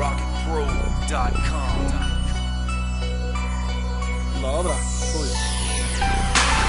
rocketpro.com. La obra suya.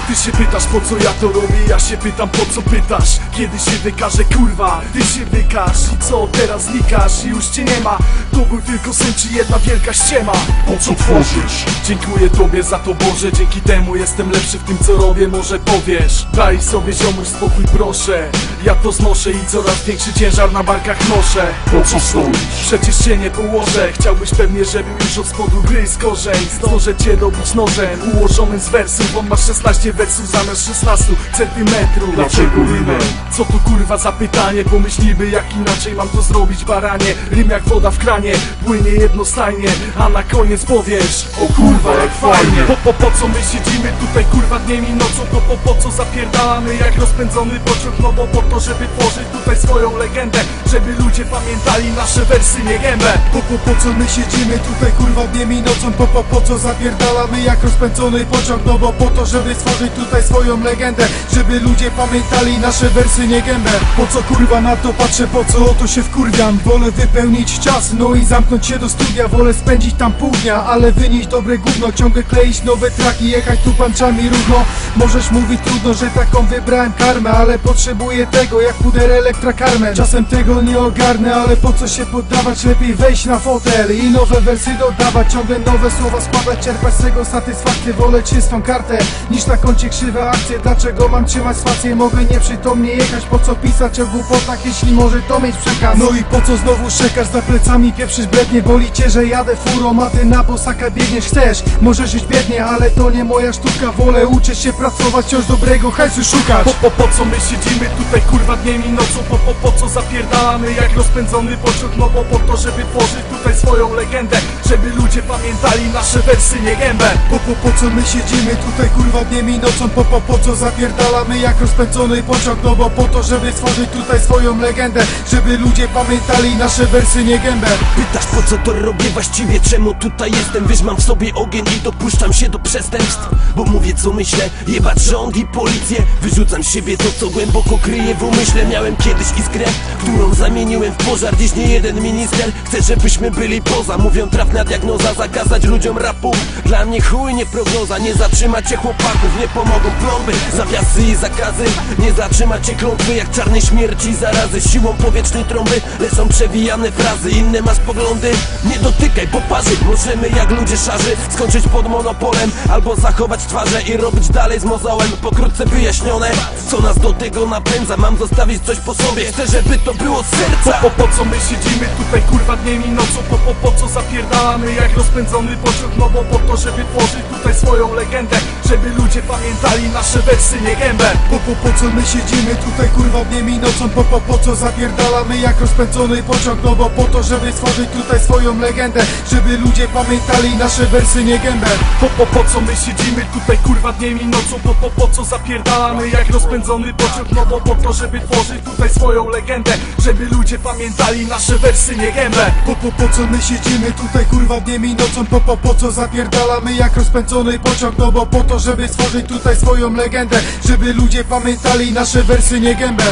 Ty się pytasz po co ja to robię, ja się pytam po co pytasz? Kiedy się wykaże kurwa, ty się wykaż. I co teraz znikasz, i już cię nie ma. To był tylko syn czy jedna wielka ściema. Po co tworzyć? Dziękuję tobie za to Boże. Dzięki temu jestem lepszy w tym co robię. Może powiesz, daj sobie ziomuś spokój proszę. Ja to znoszę i coraz większy ciężar na barkach noszę. Po co stoisz? Przecież cię nie położę. Chciałbyś pewnie żebym już od spodu gryzł korzeń. Zdążę cię dobić nożem ułożonym z wersów. On ma 16 wersów zamiast 16 centymetrów. Dlaczego rymem? Co to kurwa za pytanie? Pomyśliby jak inaczej mam to zrobić baranie. Rym jak woda w kranie, płynie jednostajnie A na koniec powiesz O kurwa jak fajnie. Po, po, po co my siedzimy tutaj kurwa dniem i nocą? Po, po, po co zapierdalamy jak rozpędzony pociąg? No bo po to żeby tworzyć tutaj swoją legendę Żeby ludzie pamiętali nasze wersy nie gębę Po, po, po co my siedzimy tutaj kurwa dniem i nocą? Po, po, po co zapierdalamy jak rozpędzony pociąg? No bo po to, żeby stworzyć tutaj swoją legendę Żeby ludzie pamiętali nasze wersy nie gębę. Po co kurwa na to patrzę, po co o to się wkurwiam? Wolę wypełnić czas, no i zamknąć się do studia. Wolę spędzić tam pół dnia, ale wynieść dobre gówno. Ciągle kleić nowe traki, jechać tu panczami równo. Możesz mówić trudno, że taką wybrałem karmę Ale potrzebuję tego jak puder elektra karmę Czasem tego nie ogarnę, ale po co się poddawać? Lepiej wejść na fotel i nowe wersy dodawać. Ciągle nowe słowa składać, czerpać z tego satysfakcję. Wolę czystą kartę niż na koncie krzywe akcje Dlaczego mam trzymać spację? Mogę nieprzytomnie jechać Po co pisać o głupotach, jeśli może to mieć przekaz? No i po co znowu czekasz za plecami? Pieprzysz brednie Boli cię, że jadę furą, a ty na bosaka biegniesz. Chcesz, możesz żyć biednie, ale to nie moja sztuka. Wolę uczyć się pracować, wciąż dobrego hajsu szukać. Po, po, po co my siedzimy tutaj kurwa dniem i nocą? Po, po, po co zapierdalamy jak rozpędzony pociąg? No bo po to, żeby tworzyć tutaj swoją legendę Żeby ludzie pamiętali nasze wersy nie gębę. Po, po, po co my siedzimy tutaj kurwa dniem i nocą Po, po, po co zapierdalamy jak rozpędzony pociąg? No bo po to, żeby stworzyć tutaj swoją legendę Żeby ludzie pamiętali nasze wersy nie gębę. Pytasz po co to robię właściwie, czemu tutaj jestem? Wiesz mam w sobie ogień i dopuszczam się do przestępstw. Bo mówię co myślę, jebać rząd i policję. Wyrzucam z siebie to co głęboko kryję w umyśle. Miałem kiedyś iskrę, którą zamieniłem w pożar. Dziś nie jeden minister chce żebyśmy byli poza. Mówią trafna diagnoza, zakazać ludziom rapu Dla mnie chuj nie prognoza, nie zatrzymacie chłopaków Nie pomogą plomby, zawiasy i zakazy. Nie zatrzymacie klątwy jak czarnej śmierci Zarazy siłą powietrznej trąby. Lecą przewijane frazy, inne masz poglądy Nie dotykaj, poparzy Możemy jak ludzie szarzy skończyć pod monopolem Albo zachować twarze i robić dalej z mozołem. Pokrótce wyjaśnione, co nas do tego napędza. Mam zostawić coś po sobie, chcę żeby to było z Po, serca. Po, po co my siedzimy tutaj kurwa dniem i nocą? Po, po, po co zapierdalamy jak rozpędzony pociąg? No bo po to, żeby tworzyć tutaj swoją legendę Żeby ludzie pamiętali nasze wersy nie gębę. Po, po, po co my siedzimy tutaj kurwa dniem i nocą? Po, po, po co zapierdalamy jak rozpędzony pociąg? No bo po to, żeby stworzyć tutaj swoją legendę. Żeby ludzie pamiętali nasze wersy nie gębę. Po, po, po co my siedzimy tutaj kurwa dniem i nocą? Po, po, po co zapierdalamy jak rozpędzony pociąg? No bo po to, żeby tworzyć tutaj swoją legendę. Żeby ludzie pamiętali nasze wersy nie gębę. Po, po, po co my siedzimy tutaj kurwa dniem i nocą? Po, po, po co zapierdalamy jak rozpędzony pociąg? No bo po to, żeby stworzyć tutaj swoją legendę Żeby ludzie pamiętali nasze wersy nie gębę